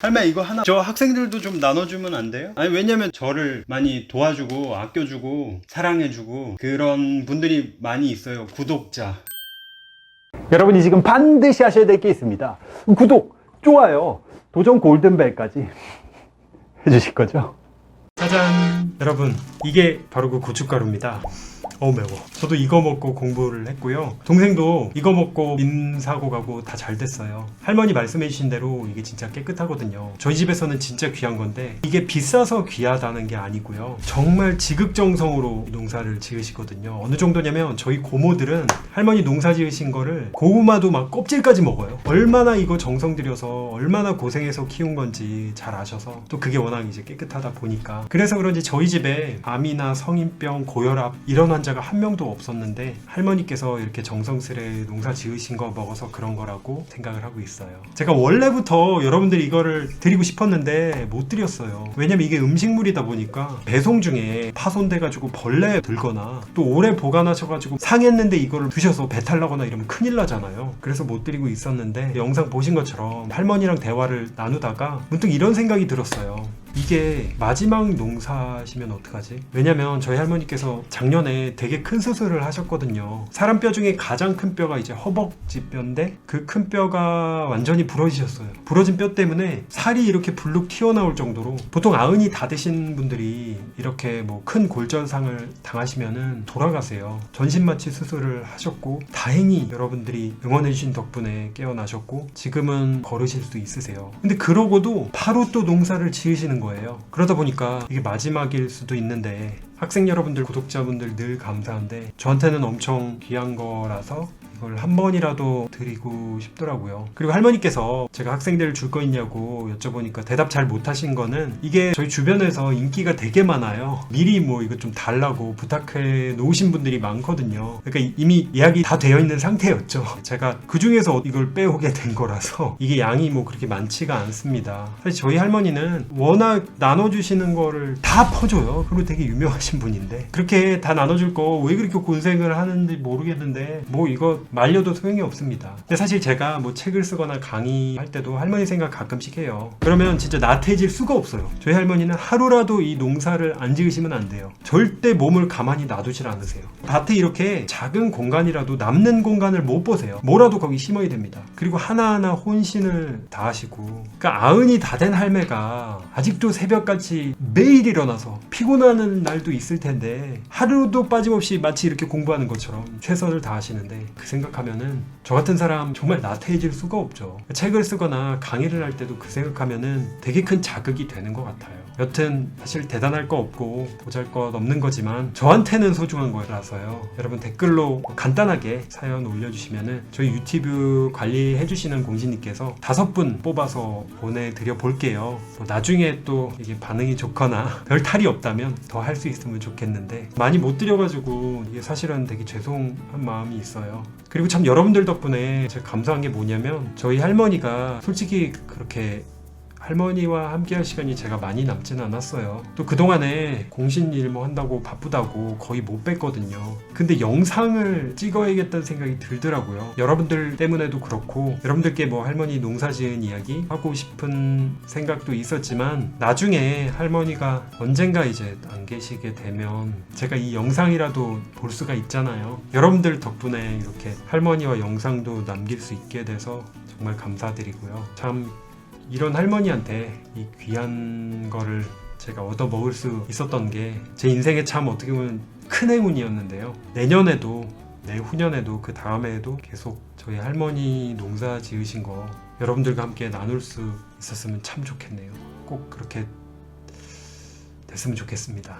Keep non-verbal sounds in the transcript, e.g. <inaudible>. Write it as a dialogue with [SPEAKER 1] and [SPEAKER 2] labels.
[SPEAKER 1] 할머니 이거 하나 저 학생들도 좀 나눠주면 안 돼요? 아니 왜냐면 저를 많이 도와주고 아껴주고 사랑해주고 그런 분들이 많이 있어요 구독자
[SPEAKER 2] 여러분이 지금 반드시 하셔야 될 게 있습니다. 구독, 좋아요, 도전 골든벨까지 <laughs> 해주실 거죠?
[SPEAKER 3] 짜잔 여러분 이게 바로 그 고춧가루입니다 어우 매워. 저도 이거 먹고 공부를 했고요. 동생도 이거 먹고 민사고 가고 다 잘 됐어요. 할머니 말씀해 주신 대로 이게 진짜 깨끗하거든요. 저희 집에서는 진짜 귀한 건데 이게 비싸서 귀하다는 게 아니고요. 정말 지극정성으로 농사를 지으시거든요. 어느 정도냐면 저희 고모들은 할머니 농사 지으신 거를 고구마도 막 껍질까지 먹어요. 얼마나 이거 정성 들여서 얼마나 고생해서 키운 건지 잘 아셔서 또 그게 워낙 이제 깨끗하다 보니까. 그래서 그런지 저희 집에 암이나 성인병 고혈압 이런 환자 가 한 명도 없었는데 할머니께서 이렇게 정성스레 농사 지으신 거 먹어서 그런 거라고 생각을 하고 있어요. 제가 원래부터 여러분들 이거를 드리고 싶었는데 못 드렸어요. 왜냐면 이게 음식물이다 보니까 배송 중에 파손돼가지고 벌레 들거나 또 오래 보관하셔가지고 상했는데 이거를 드셔서 배탈 나거나 이러면 큰일 나잖아요. 그래서 못 드리고 있었는데 영상 보신 것처럼 할머니랑 대화를 나누다가 문득 이런 생각이 들었어요 이게 마지막 농사시면 어떡하지? 왜냐면 저희 할머니께서 작년에 되게 큰 수술을 하셨거든요. 사람 뼈 중에 가장 큰 뼈가 이제 허벅지 뼈인데 그 큰 뼈가 완전히 부러지셨어요. 부러진 뼈 때문에 살이 이렇게 불룩 튀어나올 정도로 보통 아흔이 다 되신 분들이 이렇게 뭐 큰 골절상을 당하시면은 돌아가세요. 전신마취 수술을 하셨고 다행히 여러분들이 응원해주신 덕분에 깨어나셨고 지금은 걸으실 수 있으세요. 근데 그러고도 바로 또 농사를 지으시는 거예요. 그러다 보니까 이게 마지막일 수도 있는데 학생 여러분들, 구독자분들 늘 감사한데 저한테는 엄청 귀한 거라서 이걸 한 번이라도 드리고 싶더라고요. 그리고 할머니께서 제가 학생들 줄 거 있냐고 여쭤보니까 대답 잘 못하신 거는 이게 저희 주변에서 인기가 되게 많아요. 미리 뭐 이거 좀 달라고 부탁해 놓으신 분들이 많거든요. 그러니까 이미 예약이 다 되어 있는 상태였죠. 제가 그 중에서 이걸 빼오게 된 거라서 이게 양이 뭐 그렇게 많지가 않습니다. 사실 저희 할머니는 워낙 나눠주시는 거를 다 퍼줘요. 그리고 되게 유명하 신 분인데 그렇게 다 나눠줄 거 왜 그렇게 고생을 하는지 모르겠는데 뭐 이거 말려도 소용이 없습니다. 근데 사실 제가 뭐 책을 쓰거나 강의할 때도 할머니 생각 가끔씩 해요. 그러면 진짜 나태해질 수가 없어요. 저희 할머니는 하루라도 이 농사를 안 지으시면 안 돼요. 절대 몸을 가만히 놔두질 않으세요. 밭에 이렇게 작은 공간이라도 남는 공간을 못 보세요. 뭐라도 거기 심어야 됩니다. 그리고 하나하나 혼신을 다하시고 그러니까 아흔이 다 된 할매가 아직도 새벽같이 매일 일어나서 피곤하는 날도 있을 텐데 하루도 빠짐없이 마치 이렇게 공부하는 것처럼 최선을 다하시는데 그 생각하면은 저 같은 사람 정말 나태해질 수가 없죠. 책을 쓰거나 강의를 할 때도 그 생각하면은 되게 큰 자극이 되는 것 같아요. 여튼 사실 대단할 거 없고 보잘 것 없는 거지만 저한테는 소중한 거라서요. 여러분 댓글로 간단하게 사연 올려주시면은 저희 유튜브 관리해 주시는 공신님께서 다섯 분 뽑아서 보내드려 볼게요. 뭐 나중에 또 이게 반응이 좋거나 <laughs> 별 탈이 없다면 더 할 수 있으면 좋겠는데 많이 못 드려가지고 이게 사실은 되게 죄송한 마음이 있어요. 그리고 참 여러분들 덕분에 제가 감사한 게 뭐냐면 저희 할머니가 솔직히 그렇게 할머니와 함께할 시간이 제가 많이 남지는 않았어요. 또 그동안에 공신 일 뭐 한다고 바쁘다고 거의 못 뵀거든요. 근데 영상을 찍어야겠다는 생각이 들더라고요. 여러분들 때문에도 그렇고 여러분들께 뭐 할머니 농사 지은 이야기 하고 싶은 생각도 있었지만 나중에 할머니가 언젠가 이제 안 계시게 되면 제가 이 영상이라도 볼 수가 있잖아요. 여러분들 덕분에 이렇게 할머니와 영상도 남길 수 있게 돼서 정말 감사드리고요. 참 이런 할머니한테 이 귀한 거를 제가 얻어 먹을 수 있었던 게 제 인생에 참 어떻게 보면 큰 행운이었는데요. 내년에도 내후년에도 그 다음에도 계속 저희 할머니 농사 지으신 거 여러분들과 함께 나눌 수 있었으면 참 좋겠네요. 꼭 그렇게 됐으면 좋겠습니다.